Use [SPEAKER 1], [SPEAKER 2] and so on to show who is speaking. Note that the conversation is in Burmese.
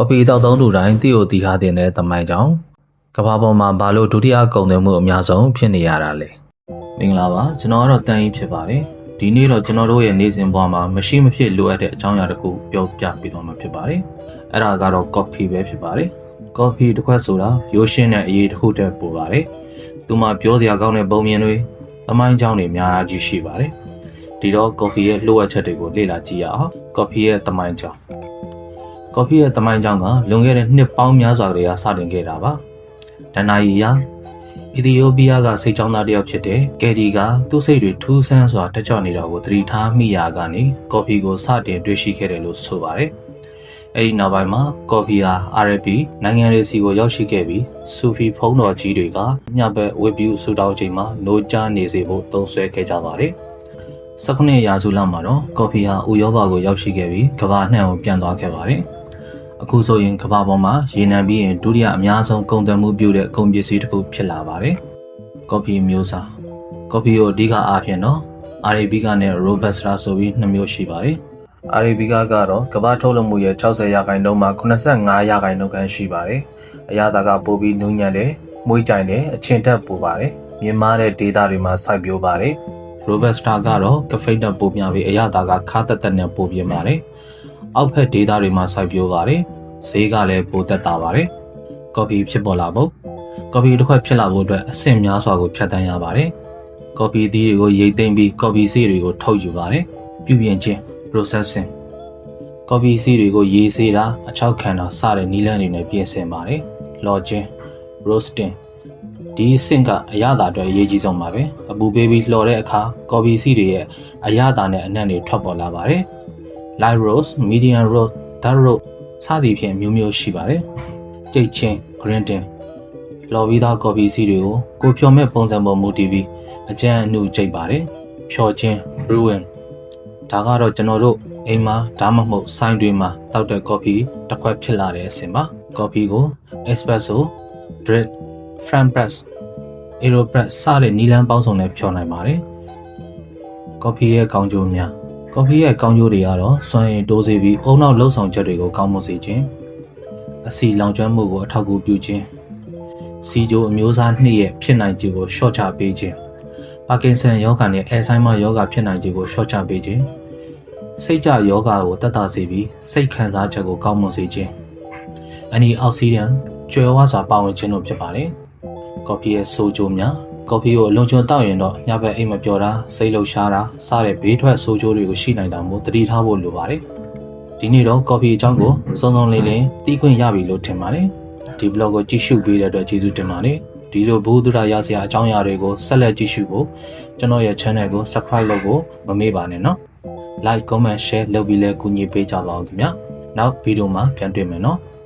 [SPEAKER 1] ကော်ဖီတောက်သုံးသူတိုင်းသိကိုသိထားတဲ့တမိုင်းကြောင့်ကမ္ဘာပေါ်မှာဘာလို့ဒုတိယကုန်သွယ်မှုအများဆုံးဖြစ်နေရတာလဲမင်္ဂလာပါကျွန်တော်ကတော့တန်ကြီးဖြစ်ပါတယ်ဒီနေ့တော့ကျွန်တော်တို့ရဲ့နေ့စဉ်ဘဝမှာမရှိမဖြစ်လိုအပ်တဲ့အကြောင်းအရာတစ်ခုပြောပြပေးသွားမှာဖြစ်ပါတယ်အဲ့ဒါကတော့ coffee ပဲဖြစ်ပါတယ် coffee တစ်ခွက်ဆိုတာရိုးရှင်းတဲ့အရေးတစ်ခုတည်းပို့ပါတယ်သူမှပြောစရာကောင်းတဲ့ပုံမြင်တွေအမိုင်းအကြောင်းတွေအများကြီးရှိပါတယ်ဒီတော့ coffee ရဲ့လှုပ်ဝက်ချက်တွေကိုလေ့လာကြည့်ရအောင် coffee ရဲ့တမိုင်းကြောင်း ကော်ဖီရဲ့တမိုင်းကြောင်းကလွန်ခဲ့တဲ့နှစ်ပေါင်းများစွာတည်းကစတင်ခဲ့တာပါ။ဒန်နာယီယာအီသီယိုးပီးယားကစိတ်ကြောင်းသားတစ်ယောက်ဖြစ်တဲ့ကယ်ဒီကသူ့စိတ်တွေထူးဆန်းစွာတက်ကြွနေတာကိုသတိထားမိရာကနေကော်ဖီကိုစတင်တွေ့ရှိခဲ့တယ်လို့ဆိုပါတယ်။အဲဒီနောက်ပိုင်းမှာကော်ဖီဟာ RP နိုင်ငံရေးစီကိုရောက်ရှိခဲ့ပြီးဆူဖီဖုံးတော်ကြီးတွေကညဘက်ဝက်ပြူဆူတောင်းချိန်မှာ노ကြနေစေဖို့သုံးဆွဲခဲ့ကြပါတယ်။၁၉ရာစုလောက်မှာတော့ကော်ဖီဟာဥရောပကိုရောက်ရှိခဲ့ပြီးကမ္ဘာနှံ့ကိုပြန်သွားခဲ့ပါတယ်။ အခုဆိုရင်ကမ္ဘာပေါ်မှာရေနံပြီးရင်ဒုတိယအများဆုံးကုန်သွယ်မှုပြုတဲ့ကုန်ပစ္စည်းတစ်ခုဖြစ်လာပါတယ်။ကော်ဖီမျိုးစားကော်ဖီကိုအဓိကအားဖြင့်တော့အာရေဘီကာနဲ့ရိုဘတ်စတာဆိုပြီးနှစ်မျိုးရှိပါတယ်။အာရေဘီကာကတော့ကမ္ဘာထုတ်လုပ်မှုရဲ့60ရာခိုင်နှုန်းမှာ85ရာခိုင်နှုန်းခန့်ရှိပါတယ်။အရသာကပိုပြီးနူးညံ့တယ်၊မွေးကြိုင်တယ်၊အချင်တက်ပိုပါတယ်။မြင်မာတဲ့ဒေတာတွေမှာစိုက်ပျိုးပါတယ်။ Robusta ကတော့ကဖိတ်နဲ့ပိုများပြီးအရသာကခါတက်တက်နဲ့ပိုပြင်းပါတယ်။ အောက်ဖက်ဒေတာတွေမှာစိုက်ပျိုးပါတယ်။ဈေးကလည်းပိုတက်တာပါတယ်။ကော်ဖီဖြစ်ပေါ်လာဖို့ကော်ဖီတစ်ခွက်ဖြစ်လာဖို့အတွက်အဆင့်များစွာကိုဖြတ်တန်းရပါတယ်။ကော်ဖီသီးတွေကိုရိတ်သိမ်းပြီးကော်ဖီဆေးတွေကိုထုတ်ယူပါတယ်။ပြုပြင်ခြင်း processing ကော်ဖီဆေးတွေကိုရေးဆေးတာအချောက်ခံတာစတဲ့နည်းလမ်းတွေနဲ့ပြင်ဆင်ပါတယ်။လော်ခြင်း roasting ဒီအဆင့်ကအရသာအတွက်အရေးကြီးဆုံးပါပဲအပူပေးပြီးလှော်တဲ့အခါကော်ဖီစီတွေရဲ့အရသာနဲ့အနံ့တွေထွက်ပေါ်လာပါတယ် light roast medium roast dark roast စသည်ဖြင့်မျိုးမျိုးရှိပါတယ်ကြိတ်ချင်း grinding လော်ပြီးသားကော်ဖီစီတွေကိုကိုဖြော်မဲ့ပုံစံပေါ်မူတည်ပြီးအကြမ်းအနုကြိတ်ပါတယ်ဖြော်ချင်း brewing ဒါကတော့ကျွန်တော်တို့အိမ်မှာဒါမှမဟုတ်ဆိုင်တွေမှာတောက်တဲ့ကော်ဖီတစ်ခွက်ဖြစ်လာတဲ့အဆင့်ပါကော်ဖီကို espresso drip French press, Aeropress စတဲ့နီလန်းပေါင်းစုံနဲ့ဖြောနိုင်ပါတယ်။ကော်ဖီရဲ့ကောင်းကျိုးများ ကော်ဖီရဲ့ကောင်းကျိုးတွေကတော့စွမ်းရည်တိုးစေပြီးအုံနောက်လှုပ်ဆောင်ချက်တွေကိုကောင်းမွန်စေခြင်းအစီလောင်ကျွမ်းမှုကိုအထောက်အကူပြုခြင်းစီဂျိုအမျိုးအစားနှစ်ရဲ့ဖြစ်နိုင်ခြေကိုရှော့ချပေးခြင်းပါကင်ဆန်ယောဂါနဲ့အဲဆိုင်မာယောဂါဖြစ်နိုင်ခြေကိုရှော့ချပေးခြင်းစိတ်ကြယောဂါကိုတက်တာစေပြီးစိတ်ခံစားချက်ကိုကောင်းမွန်စေခြင်းအန်တီအောက်ဆီဒန့်ကျွယ်ဝစွာပါဝင်ခြင်းတို့ဖြစ်ပါတယ်။ကော်ဖီရဲ့ဆိုးကျိုးများ ကော်ဖီကိုအလွန်ကျွံတောက်ရင်တော့ညဘက်အိမ်မပျော်တာစိတ်လှုပ်ရှားတာစတဲ့ဘေးထွက်ဆိုးကျိုးတွေကိုရှိနိုင်တာမို့တတိထားဖို့လိုပါတယ်။ဒီနေ့တော့ကော်ဖီအကြောင်းကိုစုံစုံလင်းလင်းသိခွင့်ရပြီလို့ထင်ပါတယ်။ဒီ blog ကိုကြည့်ရှုပေးတဲ့အတွက်ကျေးဇူးတင်ပါတယ်။ဒီလိုဘုဒ္ဓရာရစရာအကြောင်းအရာတွေကိုဆက်လက်ကြည့်ရှုဖို့ကျွန်တော်ရဲ့ channel ကို subscribe လုပ်ဖို့မမေ့ပါနဲ့နော်။ like comment share လုပ်ပြီးလဲကူညီပေးကြပါဦးခင်ဗျာ။နောက်ဗီဒီယိုမှာပြန်တွေ့မယ်နော်။